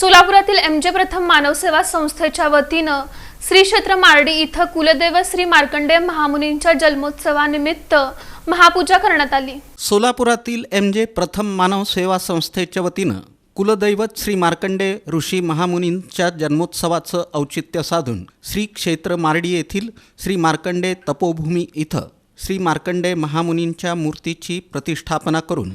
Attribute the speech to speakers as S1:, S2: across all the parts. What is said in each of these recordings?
S1: सोलापुरातील M जे प्रथम मानव सेवा संस्थेच्या वतीनं श्री क्षेत्र मार्डी इथं कुलदेव श्री मार्कंडेय महामुनींच्या जन्मोत्सवानिमित्त महापूजा करण्यात आली.
S2: सोलापुरातील एम जे प्रथम मानव सेवा संस्थेच्या वतीनं कुलदैवत श्री मार्कंडे ऋषी महामुनींच्या जन्मोत्सवाचं औचित्य साधून श्री क्षेत्र मार्डी येथील श्री मार्कंडे तपोभूमी इथं श्री मार्कंडे महामुनींच्या मूर्तीची प्रतिष्ठापना करून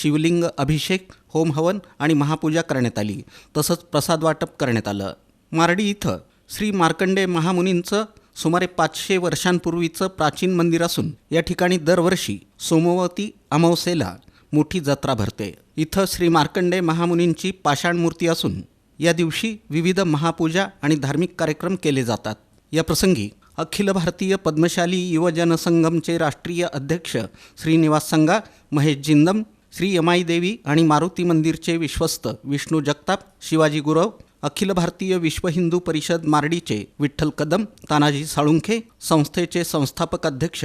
S2: शिवलिंग अभिषेक होमहवन आणि महापूजा करण्यात आली. तसंच प्रसाद वाटप करण्यात आलं. मार्डी इथं श्री मार्कंडे महामुनींचं सुमारे पाचशे वर्षांपूर्वीचं प्राचीन मंदिर असून या ठिकाणी दरवर्षी सोमवती अमावस्येला मोठी जत्रा भरते. इथं श्री मार्कंडे महामुनींची पाषाण मूर्ती असून या दिवशी विविध महापूजा आणि धार्मिक कार्यक्रम केले जातात. या प्रसंगी अखिल भारतीय पद्मशाली युवजन संगमचे राष्ट्रीय अध्यक्ष श्रीनिवास संगा महेश जिंदम श्री यमाई देवी आणि मारुती मंदिरचे विश्वस्त विष्णू जगताप शिवाजी गुरव अखिल भारतीय विश्व हिंदू परिषद मार्डीचे विठ्ठल कदम तानाजी साळुंखे संस्थेचे संस्थापक अध्यक्ष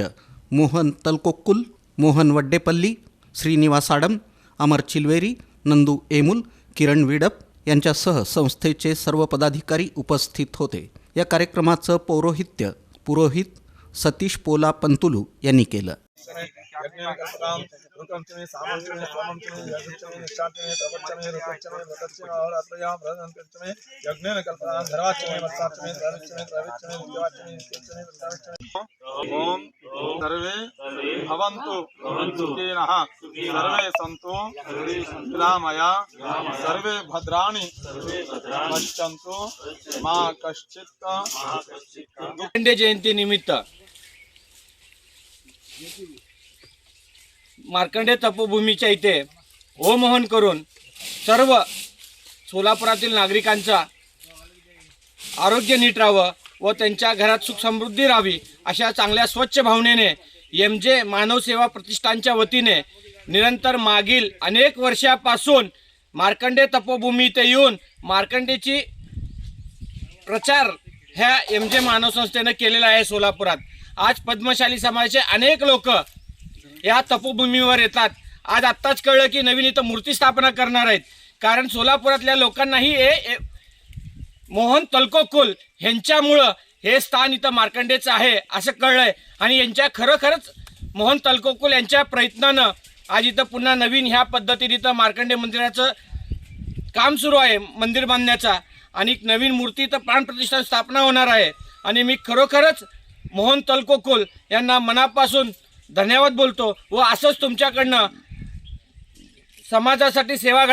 S2: मोहन तलकोक्कुल मोहन वड्डेपल्ली श्रीनिवास आडम अमर चिलवेरी नंदू एमुल किरण विडप यांच्यासह संस्थेचे सर्व पदाधिकारी उपस्थित होते. या कार्यक्रमाचं पौरोहित्य पुरोहित सतीश पोला पंतुलू यांनी केलं.
S3: सर्वे सर्वे सन्तु। सर्वे भद्राणि। पश्यन्तु। मा कश्चित्।
S4: जयंती निमित्त मार्कंडे तपोभूमीच्या इथे होमोहन करून सर्व सोलापुरातील नागरिकांचा आरोग्य नीट राहावं व त्यांच्या घरात सुख समृद्धी राहावी अशा चांगल्या स्वच्छ भावनेने एम जे मानवसेवा प्रतिष्ठानच्या वतीने निरंतर मागील अनेक वर्षापासून मार्कंडे तपोभूमी इथे येऊन मार्कंडेची प्रचार ह्या एम जे मानव संस्थेनं केलेला आहे सोलापुरात. आज पद्मशाली समाजाचे अनेक लोक या तपोभूमीवर येतात. आज आत्ताच कळलं की नवीन इथं मूर्ती स्थापना करणार आहेत. कारण सोलापुरातल्या लोकांनाही हे ए मोहन तलकोकुल ह्यांच्यामुळं हे स्थान इथं मार्कंडेचं आहे असं कळलंय. आणि यांच्या खरोखरच मोहन तलकोकुल यांच्या प्रयत्नानं आज इथं पुन्हा नवीन ह्या पद्धतीने इथं मार्कंडे मंदिराचं काम सुरू आहे मंदिर बांधण्याचा. आणि एक नवीन मूर्ती इथं प्राणप्रतिष्ठान स्थापना होणार आहे. आणि मी खरोखरच मोहन तलकोकुल यांना मनापासून धन्यवाद बोलतो व असंच तुमच्याकडनं समाजासाठी सेवा